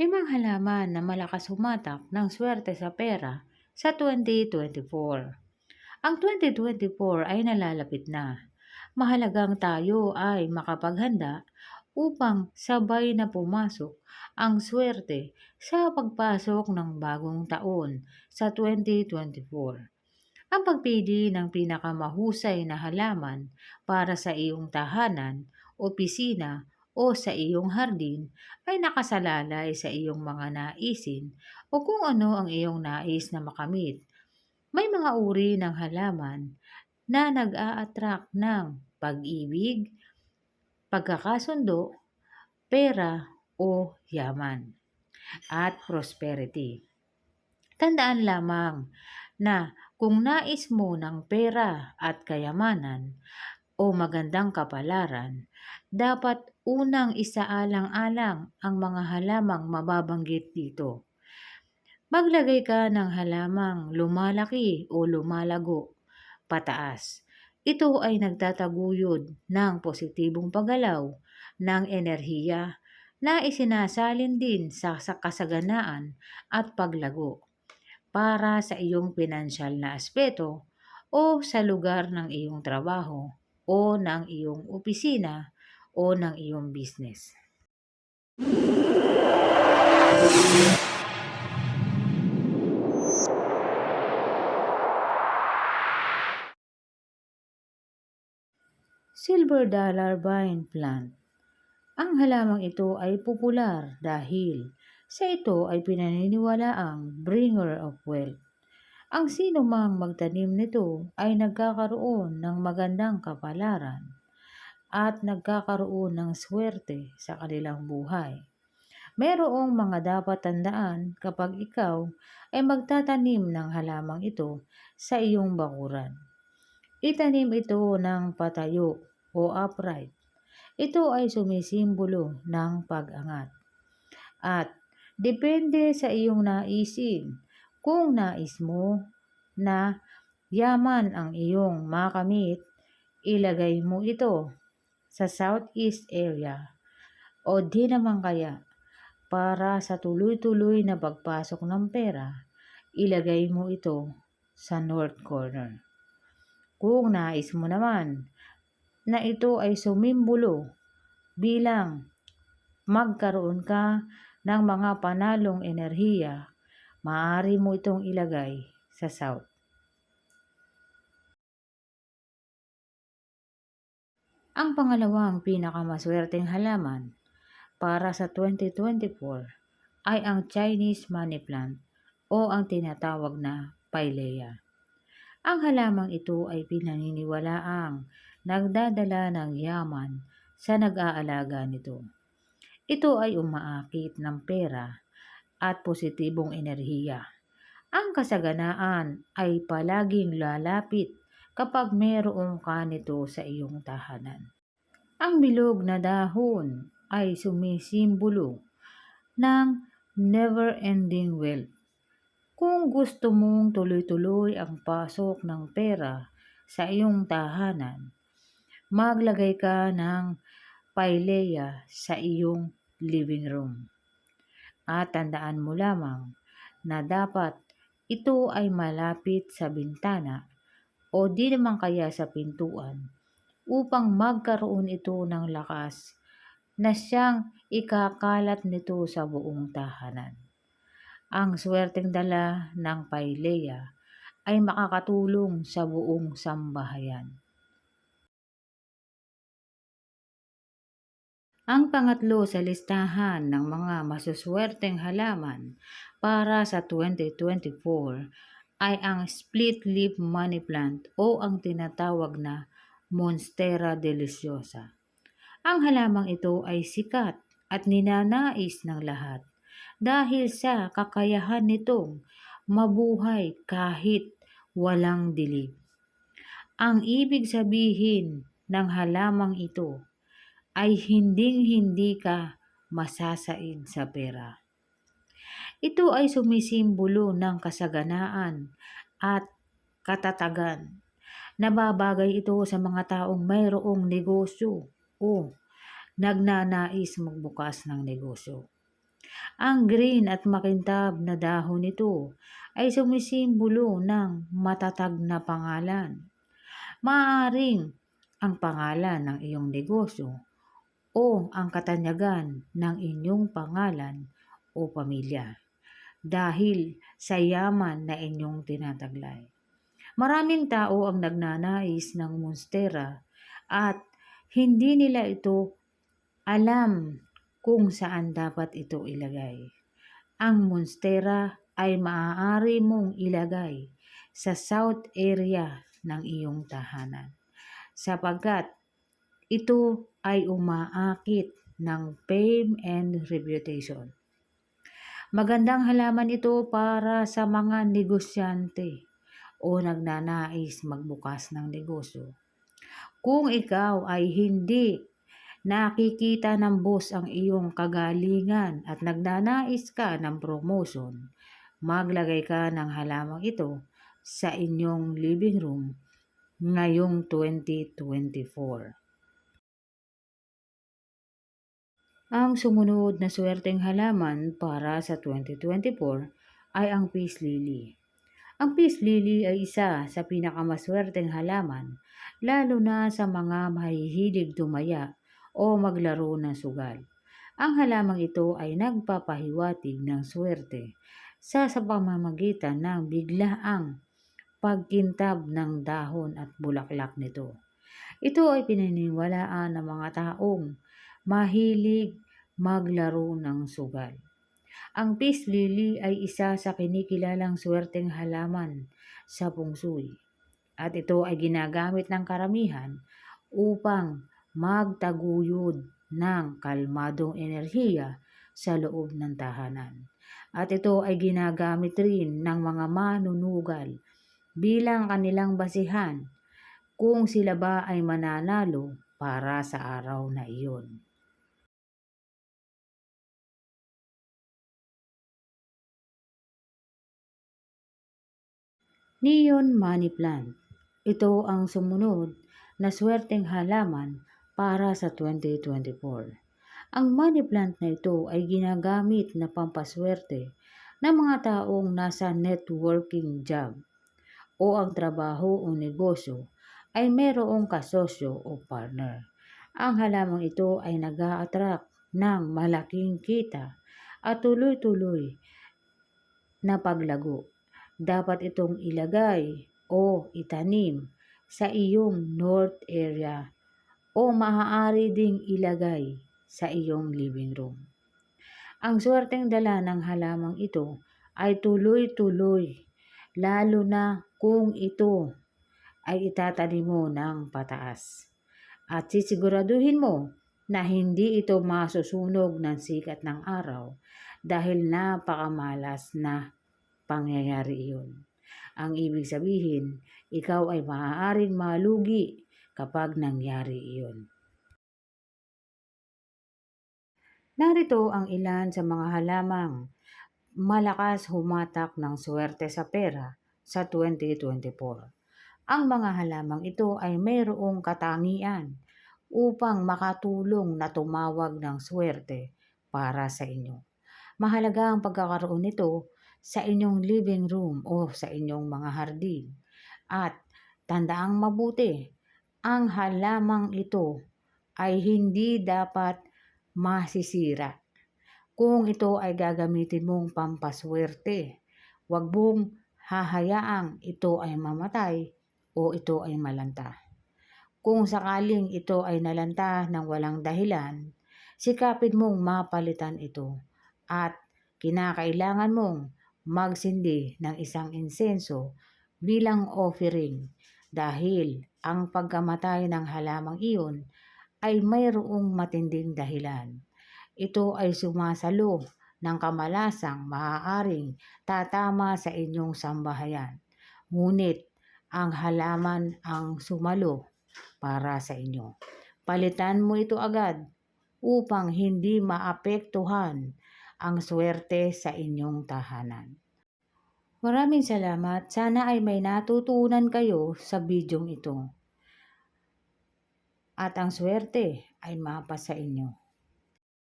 Limang halaman na malakas humatak ng swerte sa pera sa 2024. Ang 2024 ay nalalapit na. Mahalagang tayo ay makapaghanda upang sabay na pumasok ang swerte sa pagpasok ng bagong taon sa 2024. Ang pagpili ng pinakamahusay na halaman para sa iyong tahanan, opisina o sa iyong hardin ay nakasalalay sa iyong mga naisin o kung ano ang iyong nais na makamit. May mga uri ng halaman na nag-a-attract ng pag-ibig, pagkakasundo, pera o yaman at prosperity. Tandaan lamang na kung nais mo ng pera at kayamanan o magandang kapalaran, dapat unang isaalang-alang ang mga halamang mababanggit dito. Maglagay ka ng halamang lumalaki o lumalago pataas. Ito ay nagtataguyod ng positibong paggalaw ng enerhiya na isinasalin din sa, sa kasaganaan at paglago para sa iyong pinansyal na aspeto o sa lugar ng iyong trabaho o ng iyong opisina o ng iyong business. Silver Dollar Vine Plant Ang halamang ito ay popular dahil sa ito ay pinaniniwalaang bringer of wealth. Ang sino mang magtanim nito ay nagkakaroon ng magandang kapalaran at nagkakaroon ng swerte sa kanilang buhay. Merong mga dapat tandaan kapag ikaw ay magtatanim ng halamang ito sa iyong bakuran. Itanim ito ng patayo o upright. Ito ay sumisimbolo ng pag-angat. At depende sa iyong naisin kung nais mo na yaman ang iyong makamit, ilagay mo ito sa southeast area o di naman kaya para sa tuloy-tuloy na pagpasok ng pera, ilagay mo ito sa north corner. Kung nais mo naman na ito ay sumimbolo bilang magkaroon ka ng mga panalong enerhiya, maaari mo itong ilagay sa south. Ang pangalawang pinakamaswerteng halaman para sa 2024 ay ang Chinese money plant o ang tinatawag na Pilea. Ang halamang ito ay pinaniniwalaang nagdadala ng yaman sa nag-aalaga nito. Ito ay umaakit ng pera at positibong enerhiya. Ang kasaganaan ay palaging lalapit kapag mayroong ka nito sa iyong tahanan. Ang bilog na dahon ay sumisimbolo ng never-ending wealth. Kung gusto mong tuloy-tuloy ang pasok ng pera sa iyong tahanan, maglagay ka ng paileya sa iyong living room. At tandaan mo lamang na dapat ito ay malapit sa bintana o di naman kaya sa pintuan upang magkaroon ito ng lakas na siyang ikakalat nito sa buong tahanan. Ang swerteng dala ng paileya ay makakatulong sa buong sambahayan. Ang pangatlo sa listahan ng mga masuswerteng halaman para sa 2024 ay ang split leaf money plant o ang tinatawag na Monstera deliciosa. Ang halamang ito ay sikat at ninanais ng lahat dahil sa kakayahan nitong mabuhay kahit walang dilig. Ang ibig sabihin ng halamang ito ay hinding-hindi ka masasaid sa pera. Ito ay sumisimbolo ng kasaganaan at katatagan. Nababagay ito sa mga taong mayroong negosyo o nagnanais magbukas ng negosyo. Ang green at makintab na dahon nito ay sumisimbolo ng matatag na pangalan. Maaaring ang pangalan ng iyong negosyo o ang katanyagan ng inyong pangalan o pamilya dahil sa yaman na inyong tinataglay. Maraming tao ang nagnanais ng monstera at hindi nila ito alam kung saan dapat ito ilagay. Ang monstera ay maaari mong ilagay sa south area ng iyong tahanan sapagkat ito ay umaakit ng fame and reputation. Magandang halaman ito para sa mga negosyante o nagnanais magbukas ng negosyo. Kung ikaw ay hindi nakikita ng boss ang iyong kagalingan at nagnanais ka ng promotion, maglagay ka ng halamang ito sa inyong living room ngayong 2024. Ang sumunod na swerteng halaman para sa 2024 ay ang peace lily. Ang peace lily ay isa sa pinakamaswerteng halaman lalo na sa mga mahihilig tumaya o maglaro ng sugal. Ang halamang ito ay nagpapahiwatig ng swerte sa sa pamamagitan ng biglaang pagkintab ng dahon at bulaklak nito. Ito ay pinaniniwalaan ng mga taong mahilig maglaro ng sugal. Ang peace lily ay isa sa kinikilalang swerteng halaman sa pungsuy at ito ay ginagamit ng karamihan upang magtaguyod ng kalmadong enerhiya sa loob ng tahanan. At ito ay ginagamit rin ng mga manunugal bilang kanilang basihan kung sila ba ay mananalo para sa araw na iyon. Neon Money Plant. Ito ang sumunod na swerteng halaman para sa 2024. Ang money plant na ito ay ginagamit na pampaswerte ng mga taong nasa networking job o ang trabaho o negosyo ay merong kasosyo o partner. Ang halamang ito ay nag attract ng malaking kita at tuloy-tuloy na paglago dapat itong ilagay o itanim sa iyong north area o maaari ding ilagay sa iyong living room. Ang swerteng dala ng halamang ito ay tuloy-tuloy lalo na kung ito ay itatanim mo ng pataas. At sisiguraduhin mo na hindi ito masusunog ng sikat ng araw dahil napakamalas na pangyayari iyon. Ang ibig sabihin, ikaw ay maaaring malugi kapag nangyari iyon. Narito ang ilan sa mga halamang malakas humatak ng swerte sa pera sa 2024. Ang mga halamang ito ay mayroong katangian upang makatulong na tumawag ng swerte para sa inyo. Mahalaga ang pagkakaroon nito sa inyong living room o sa inyong mga hardin. At tandaang mabuti, ang halamang ito ay hindi dapat masisira. Kung ito ay gagamitin mong pampaswerte, huwag mong hahayaang ito ay mamatay o ito ay malanta. Kung sakaling ito ay nalanta ng walang dahilan, sikapin mong mapalitan ito at kinakailangan mong magsindi ng isang insenso bilang offering dahil ang pagkamatay ng halamang iyon ay mayroong matinding dahilan. Ito ay sumasalo ng kamalasang maaaring tatama sa inyong sambahayan. Ngunit ang halaman ang sumalo para sa inyo. Palitan mo ito agad upang hindi maapektuhan ang swerte sa inyong tahanan. Maraming salamat. Sana ay may natutunan kayo sa bidyong ito. At ang swerte ay mapa sa inyo.